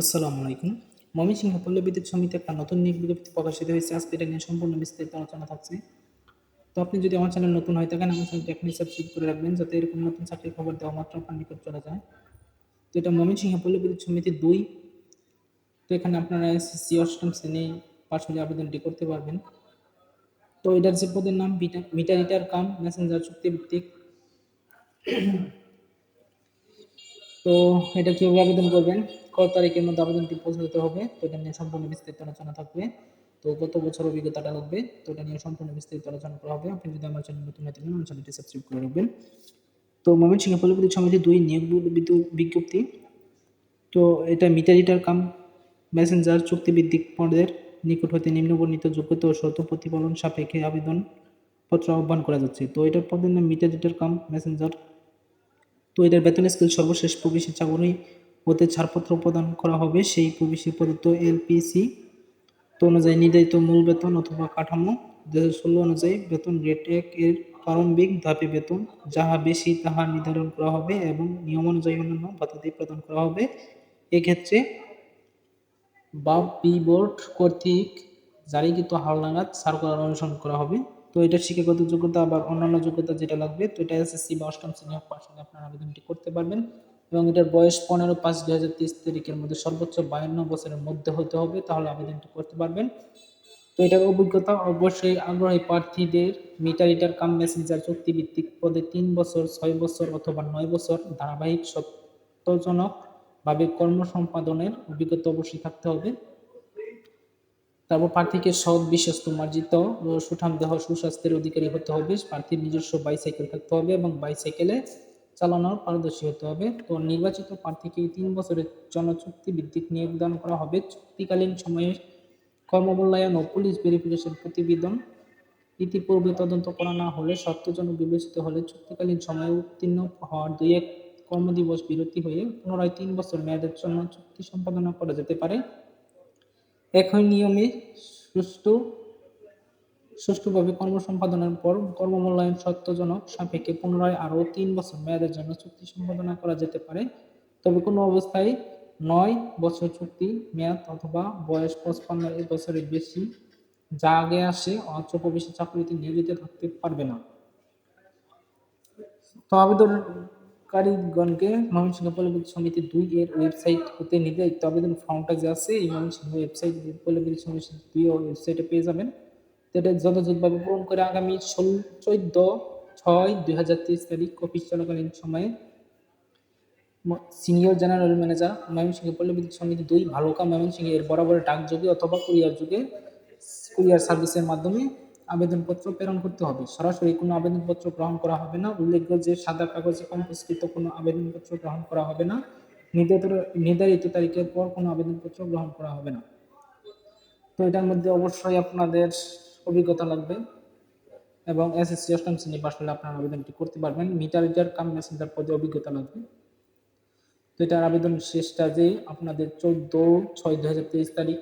আসসালামু আলাইকুম। ময়মনসিংহ পল্লী সমিতি একটা নতুন নিয়োগ বিজ্ঞপ্তি প্রকাশিত হয়েছে। আজকে এটা নিয়ে সম্পূর্ণ বিস্তারিত আলোচনা থাকছে। তো আপনি যদি আমার চ্যানেল নতুন হয়ে থাকেন, আমার চ্যানেলটি এখনই সাবস্ক্রাইব করে রাখবেন, যাতে এরকম নতুন চাকরির খবর দেওয়া মাত্র আপনার নিকট চলে যায়। তো এটা ময়মনসিংহ পল্লী বিদ্যুৎ সমিতি দুই। তো এখানে আপনারা এসএসসি অষ্টম শ্রেণি পাশ আবেদনটি করতে পারবেন। তো এটার যে পদের নাম মিটার ইটার কাম, মেসেঞ্জার চুক্তিভিত্তিক। তো এটা কীভাবে আবেদন করবেন? কত তারিখের মধ্যে আবেদনটি পৌঁছাতে হবে? তো এটা নিয়ে সম্পূর্ণ বিস্তারিত আলোচনা থাকবে। তো গত বছর অভিজ্ঞতাটা লাগবে। তো এটা নিয়ে সম্পূর্ণ বিস্তারিত আলোচনা করা হবে। আপনি যদি আমার চ্যানেল নতুন হয়ে থাকেন, আমার চ্যানেলটি সাবস্ক্রাইব করে রাখবেন। তো ময়মনসিংহ পল্লীবিদ্যুৎ সমিতি দুই নিয়োগ বিজ্ঞপ্তি। তো এটা মিটার ইটার কাম মেসেঞ্জার চুক্তিভিত্তিক পদের নিকট হতে নিম্নবর্ণিত যোগ্যতা ও শর্ত প্রতিপালন সাপেক্ষে আবেদন পত্র আহ্বান করা যাচ্ছে। তো এটার পদের নাম মিটার ইটার কাম মেসেঞ্জার তো এটার বেতন স্কেল সর্বশেষ প্রবেশের চাকরি হতে ছাড়পত্র প্রদান করা হবে। সেই প্রবেশী প্রদত্ত এলপিসি তো অনুযায়ী নির্ধারিত মূল বেতন অথবা কাঠামো দু ষোলো অনুযায়ী বেতন রেট এক এর প্রারম্ভিক ধাপে বেতন যাহা বেশি তাহা নির্ধারণ করা হবে এবং নিয়ম অনুযায়ী অন্যান্য ভাতাদি প্রদান করা হবে। এক্ষেত্রে বা বি বোর্ড কর্তৃক জারিকৃত হালনাগাদ সার্কুলার অনুসরণ করা হবে। তো এটা শিক্ষাগত যোগ্যতা আবার অন্যান্য যোগ্যতা যেটা লাগবে, তো এটা এসএসসি বা অষ্টম শ্রেণি পাশ আপনারা আবেদনটি করতে পারবেন। এবং এটার বয়স পনেরো পাঁচ দুই হাজার তেইশ তারিখের মধ্যে সর্বোচ্চ বায়ান্ন বছরের মধ্যে হতে হবে, তাহলে আবেদনটি করতে পারবেন। তো এটার অভিজ্ঞতা, অবশ্যই আগ্রহী প্রার্থীদের মিটার ইটার কাম মেসেঞ্জার, চুক্তিভিত্তিক পদে তিন বছর, ছয় বছর অথবা নয় বছর ধারাবাহিক সত্যজনকভাবে কর্ম সম্পাদনের অভিজ্ঞতা অবশ্যই থাকতে হবে। তারপর প্রার্থীকে সৎ, বিশ্বস্ত, মার্জিত সুঠাম দেহ, সুস্বাস্থ্যের অধিকারী হতে হবে। প্রার্থীর নিজস্ব বাইসাইকেল থাকতে হবে এবং বাইসাইকেলে চালানোর পারদর্শী হতে হবে। তো নির্বাচিত প্রার্থীকে তিন বছরের জন্য চুক্তি ভিত্তিক নিয়োগ দান করা হবে। চুক্তিকালীন সময়ে কর্মমূল্যায়ন ও পুলিশ ভেরিফিকেশন প্রতিবেদন ইতিপূর্বে তদন্ত করা না হলে সত্যজনক বিবেচিত হলে চুক্তিকালীন সময়ে উত্তীর্ণ হওয়ার দুই এক কর্মদিবস বিরতি হয়ে পুনরায় তিন বছর মেয়াদের জন্য চুক্তি সম্পাদনা করা যেতে পারে। একই নিয়মে সুষ্ঠু, সুষ্ঠুভাবে কর্ম সম্পাদনের পর কর্মমূল্যায়ন সত্যজনক সাপেক্ষে পুনরায় আরও তিন বছর মেয়াদের জন্য চুক্তি সম্পাদনা করা যেতে পারে। তবে কোনো অবস্থায় নয় বছর চুক্তি, মেয়াদ অথবা বয়স পঁচপান্ন বছরের বেশি যা আগে আসে প্রবেশী চাকরিতে নিয়োজিত থাকতে পারবে না। তো আবেদনকারীগণকে ময়মনসিংহ পল্লীবিদ্যুৎ সমিতি দুই এর ওয়েবসাইট হতে নির্ধারিত আবেদন ফর্মটা যে আছে, এই ময়মনসিংহ ওয়েবসাইট পল্লীবিদ্যুৎ সমিতি দুই ওয়েবসাইটে পেয়ে যাবেন। এটা যথাযথভাবে পূরণ করে আগামী ষোলো, চোদ্দ, ছয়, দুই হাজার তেইশ তারিখ অফিস চলাকালীন সময়ে সিনিয়র জেনারেল ম্যানেজার ময়মনসিংহ পল্লী বিদ্যুৎ সমিতি দুই, ভালুকা ময়মনসিংহ এর বরাবর ডাকযোগে অথবা কুরিয়ার যুগে কুরিয়ার সার্ভিসের মাধ্যমে আবেদনপত্র প্রেরণ করতে হবে। সরাসরি কোনো আবেদনপত্র গ্রহণ করা হবে না। উল্লেখ্য যে সাদা কাগজে কম্পোস্কৃত কোনো আবেদনপত্র গ্রহণ করা হবে না। নির্ধারিত নির্ধারিত তারিখের পর কোনো আবেদনপত্র গ্রহণ করা হবে না। তো এটার মধ্যে অবশ্যই আপনাদের অভিজ্ঞতা লাগবে এবং এসএসসি অষ্টম শ্রেণি পাশ হলে আপনারা আবেদনটি করতে পারবেন। মিটার রিডার, কাম মেসেঞ্জার পদে অভিজ্ঞতা লাগবে। তো এটার আবেদন শেষটা যে আপনাদের চোদ্দ ছয় দু হাজার তেইশ তারিখ